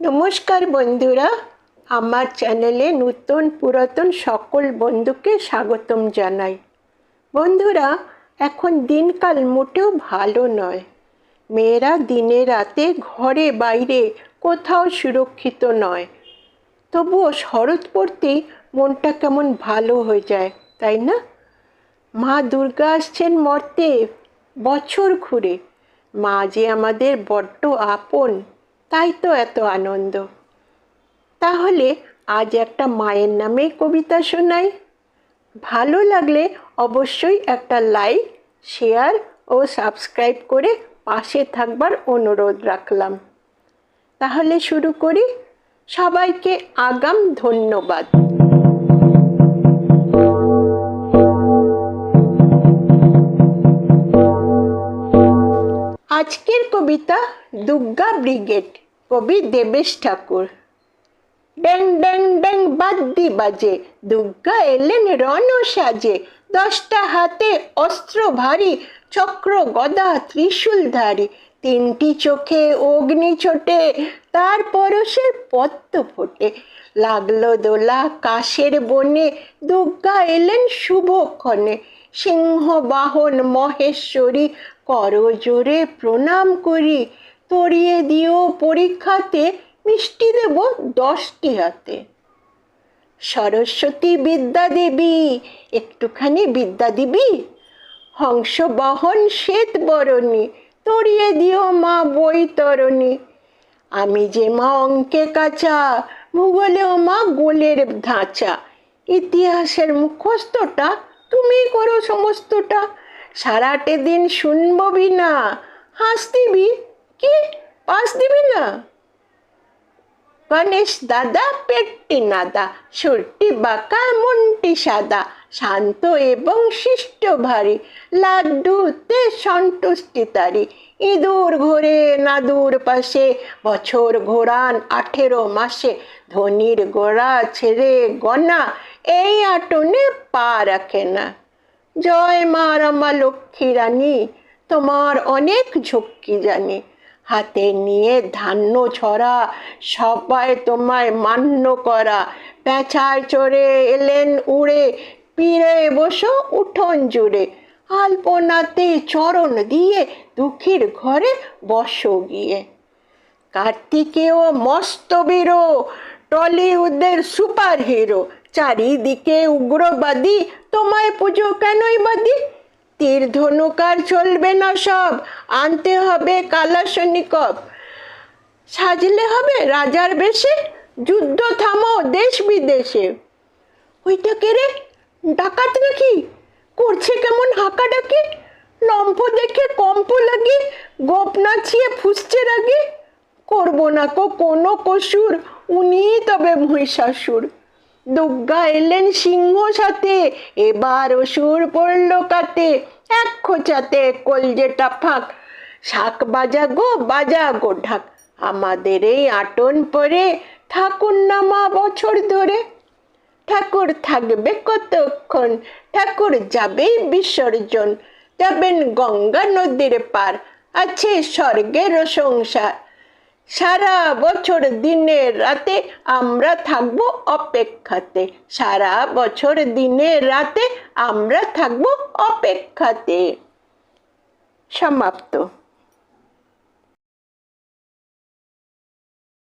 নমস্কার বন্ধুরা, আমার চ্যানেলে নতুন পুরাতন সকল বন্ধুকে স্বাগতম জানাই। বন্ধুরা, এখন দিনকাল মোটেও ভালো নয়। মেয়েরা দিনে রাতে ঘরে বাইরে কোথাও সুরক্ষিত নয়। তবুও শরৎ পড়তেই মনটা কেমন ভালো হয়ে যায়, তাই না? মা দুর্গা আসছেন মর্তে, বছর ঘুরে। মা যে আমাদের বড্ড আপন তাই তো এত আনন্দ। তাহলে আজ একটা মায়ের নামে কবিতা শোনাই। ভালো লাগলে অবশ্যই একটা লাইক, শেয়ার ও সাবস্ক্রাইব করে পাশে থাকবার অনুরোধ রাখলাম। তাহলে শুরু করি। সবাইকে আগাম ধন্যবাদ। আজকের কবিতা দুর্গা ব্রিগেড, কবি দেবেশ ঠাকুর। ড্যাং ড্যাং ড্যাং বাদ্যি বাজে দুর্গা এলেন রণ সাজে, দশটা হাতে অস্ত্র ভারী, চক্র গদা ত্রিশূলধারী তিনটি চোখে অগ্নি ছোটে, তার পরশের পদ্ম ফোটে। লাগল দোলা কাশের বনে দুর্গা এলেন শুভক্ষণে সিংহ বাহন মহেশ্বরী করজোরে প্রণাম করি। তরিয়ে দিও পরীক্ষাতে, মিষ্টি দেব দশটি হাতে। সরস্বতী বিদ্যা দেবী একটুখানি বিদ্যা দিবি? হংসবাহন শ্বেত বরণী, তরিয়ে দিও মা বৈতরণী। আমি যে মা অঙ্কে কাঁচা ভূগোলেও মা গোলের ধাঁচা। ইতিহাসের মুখস্থটা তুমি করো সমস্তটা। সারাটে দিন শুনবি না। হাস দিবি কি? পাস দিবি না? গণেশ দাদা, পেটটি নাদা, সুরটি বাঁকা, মনটি সাদা, শান্ত এবং শিষ্ট ভারী, লাড্ডুতে সন্তুষ্টি তারি ইঁদুর ঘোরে নাদুর পাশে, বছর ঘোরান আঠেরো মাসে, ধনির গোড়া ছেড়ে গনা এই আটনে পা রাখে না। জয় মা রমা লক্ষ্মী রানী, তোমার অনেক ঝক্কি জানি। হাতে নিয়ে ধান্য ছড়া, সবাই তোমায় মান্য করা। পেঁচায় চড়ে এলেন উড়ে পিড়ে বসো উঠোন জুড়ে। আলপনাতে চরণ দিয়ে দুঃখীর ঘরে বসো গিয়ে। কার্তিকেয় মস্ত বীরো, টলিউডের সুপার হিরো চারিদিকে উগ্রবাদী, তোমায় পুজো কেনই বাদী তীর ধনুকার চলবে না সব, আনতে হবে কালাশনিকব সাজলে হবে রাজার বেশে, যুদ্ধ থামো দেশ বিদেশে। ওইটা কে রে? ডাকাত নাকি? করছে কেমন হাঁকা ডাকি লম্ফ দেখে কম্প লাগে, গোপ নাচিয়ে ফুসছে রাগে। করব না কো কোনো কসুর, উনি তবে মহিষাসুর। দুর্গা এলেন সিংহ সাথে, এবার অসুর পড়ল কাতে, এক খোঁচাতে কলজেটা ফাঁক, শাক বাজা গো বাজা গো ঢাক, আমাদের এই আটন পরে থাকুন না মা বছর ধরে। ঠাকুর থাকবে কতক্ষণ, ঠাকুর যাবেই বিসর্জন, যাবেন গঙ্গা নদীর পার, আছে স্বর্গের সংসার। সারা বছর দিনের রাতে আমরা থাকব অপেক্ষাতে। সারা বছর দিনের রাতে আমরা থাকব অপেক্ষাতে। সমাপ্ত।